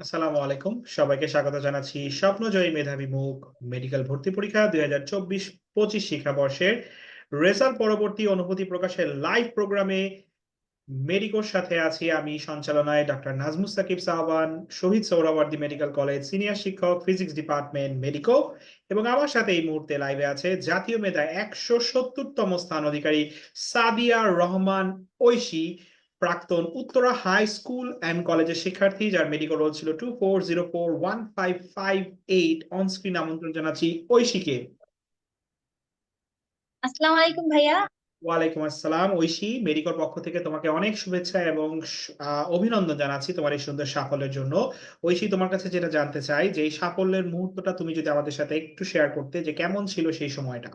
আসসালামু আলাইকুম। সবাইকে স্বাগত জানাচ্ছি স্বপ্নজয়ী মেধাবী মুখ মেডিকেল ভর্তি পরীক্ষা দুই হাজার চব্বিশ পঁচিশ শিক্ষাবর্ষের রেজাল্ট পরবর্তী অনুভূতি প্রকাশের লাইভ প্রোগ্রামে মেডিকোর সাথে আছি আমি সঞ্চালনায় doctor Nazmus Sakib Sahban, Shaheed Suhrawardy medical college senior শিক্ষক, ফিজিক্স ডিপার্টমেন্ট মেডিকো এবং আমার সাথে এই মুহূর্তে লাইভে আছে জাতীয় মেধায় একশো সত্তরতম স্থান অধিকারী সাদিয়া রহমান ঐশী। প্রাক্তন উত্তরা হাই স্কুল অ্যান্ড কলেজের শিক্ষার্থী যার মেডিকেল রোল ছিল two four zero four one five five eight on screen আমন্ত্রণ জানাচ্ছি ঐশীকে। আসসালামু আলাইকুম ভাইয়া। ওয়ালাইকুম আসসালাম ঐশী মেডিকল পক্ষ থেকে তোমাকে অনেক শুভেচ্ছা এবং অভিনন্দন জানাচ্ছি তোমার এই সুন্দর সাফল্যের জন্য। ঐশী তোমার কাছে যেটা জানতে চাই যে এই সাফল্যের মুহূর্তটা তুমি যদি আমাদের সাথে একটু শেয়ার করতে যে কেমন ছিল সেই সময়টা?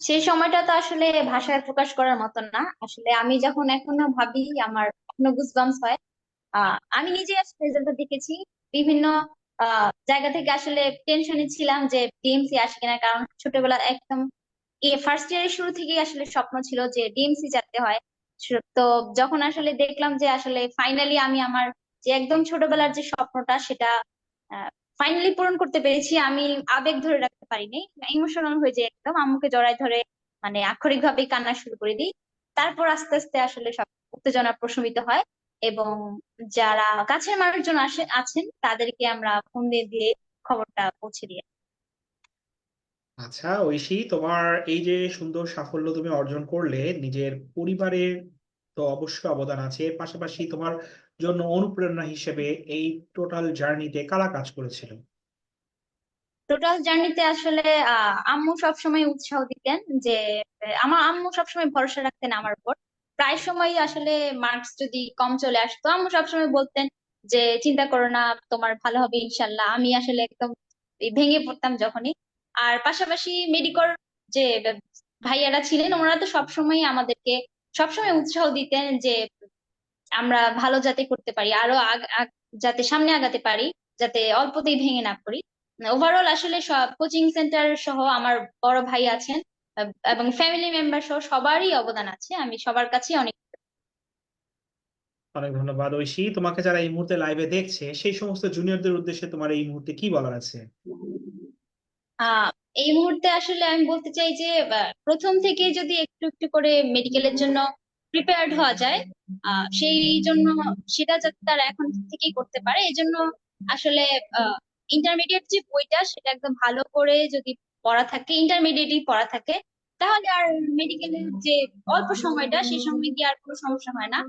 সেই সময়টা তো আসলে ভাষায় প্রকাশ করার মতন না। আসলে আমি যখন এখনও ভাবি, আমার এখনও হয় আমি নিজে আসলে দেখেছি। বিভিন্ন জায়গা থেকে আসলে টেনশনে ছিলাম যে ডিএমসি আসে কিনা, কারণ ছোটবেলা একদম ফার্স্ট ইয়ারের শুরু থেকেই আসলে স্বপ্ন ছিল যে ডিএমসি যাতে হয়। তো যখন আসলে দেখলাম যে আসলে ফাইনালি আমি আমার যে একদম ছোটবেলার যে স্বপ্নটা, সেটা ফাইনালি পূরণ করতে পেরেছি, আমি আবেগ ধরে রাখতে পারিনি ইমোশনাল হয়ে যায় একদম, আম্মুকে জড়ায় ধরে মানে আক্ষরিক ভাবেই কান্না শুরু করে দিই। তারপর আস্তে আস্তে আসলে সব উত্তেজনা প্রশমিত হয় এবং যারা কাছের মানুষজন আসে, আছেন, তাদেরকে আমরা ফোন দিয়ে দিয়ে খবরটা পৌঁছে দিই। আচ্ছা ঐশী, তোমার এই যে সুন্দর সাফল্য তুমি অর্জন করলে, নিজের পরিবারের তো অবশ্যই অবদান আছে। এর পাশাপাশি তোমার জন্য অনুপ্রেরণা হিসেবে এই টোটাল জার্নিতে কারা কাজ করেছিল? টোটাল জার্নিতে আসলে আম্মু সবসময় উৎসাহ দিতেন যে, আমার আম্মু সবসময় ভরসা রাখতেন আমার উপর। প্রায় সময় আসলে মার্কস যদি কম চলে আসতো, আম্মু সবসময় বলতেন যে, চিন্তা করো না, তোমার ভালো হবে ইনশাল্লাহ। আমি আসলে একদম ভেঙে পড়তাম যখনই। আর পাশাপাশি মেডিকল যে, ভাইয়ারা ছিলেন, ওনারা তো সবসময় আমাদেরকে সবসময় উৎসাহ দিতেন যে আমরা ভালো যাতে করতে পারি আরও যাতে সামনে আগাতে পারি যাতে অল্পতেই ভেঙে না পড়ি। ওভারঅল আসলে সব কোচিং সেন্টার সহ আমার বড় ভাই আছেন এবং ফ্যামিলি মেম্বার সহ সবারই অবদান আছে। আমি সবার কাছে অনেক অনেক ধন্যবাদ ঐশী। তোমাকে যারা এই মুহূর্তে লাইভে দেখছে সেই সমস্ত জুনিয়রদের উদ্দেশ্যে তোমার এই মুহূর্তে কি বলার আছে? এই মুহূর্তে আসলে আমি বলতে চাই যে প্রথম থেকে যদি একটু একটু করে মেডিকেলের জন্য প্রিপেয়ার্ড হওয়া যায় সেই জন্য সেটা যাতে তারা এখন থেকেই করতে পারে। এই জন্য আসলে ইন্টারমিডিয়েট যে বইটা সেটা একদম ভালো করে যদি পড়া থাকে ইন্টারমিডিয়েটই পড়া থাকে, তাহলে আর মেডিকেলের যে অল্প সময়টা সেই সময় গিয়ে আর কোনো সমস্যা হয় না।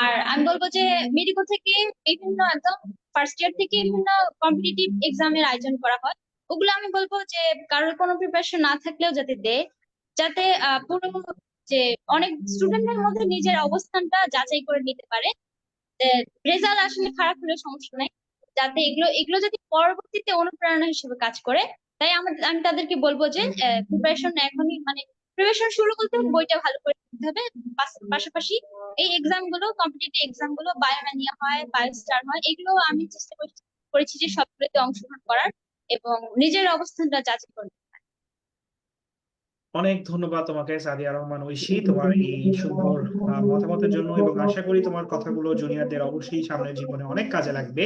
আর আমি বলব যে মেডিকেল থেকে বিভিন্ন একদম ফার্স্ট ইয়ার থেকে বিভিন্ন কম্পিটিটিভ এক্সামের আয়োজন করা হয়। ওগুলো আমি বলব যে কারোর কোনো প্রিপারেশন না থাকলেও যাতে দেয় যাতে পুরো যে অনেক স্টুডেন্টের মধ্যে নিজের অবস্থানটা যাচাই করে নিতে পারে। রেজাল্ট আসলে খারাপ হলে সমস্যা নাই। যাতে এগুলো এগুলো যদি পরবর্তীতে অনুপ্রেরণা হিসেবে কাজ করে, তাই আমি তাদেরকে বলব যে প্রিপারেশন এখনই মানে প্রিপারেশন শুরু করতে বইটা ভালো করে পড়তে হবে। পাশাপাশি এই এক্সামগুলো কম্পিটিটিভ এক্সামগুলো বায়োম্যানিয়া হয় বায়োস্টার হয়, এগুলো আমি চেষ্টা করেছি যে সবগুলোতে অংশগ্রহণ করার। এবং নিজের অবস্থানটা যাচাই করে অনেক ধন্যবাদ তোমাকে সাদিয়া রহমান ঐশী তোমার এই সুন্দর মতামতের জন্য এবং আশা করি তোমার কথাগুলো জুনিয়রদের অবশ্যই সামনের জীবনে অনেক কাজে লাগবে।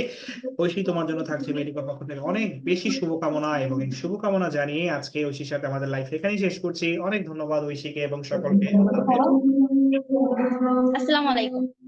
ঐশী তোমার জন্য থাকছে মেডিকেল পক্ষ থেকে অনেক বেশি শুভকামনা এবং এই শুভকামনা জানিয়ে আজকে ঐশীর সাথে আমাদের লাইফ এখানেই শেষ করছি। অনেক ধন্যবাদ ঐশীকে এবং সকলকে। আসসালামু আলাইকুম।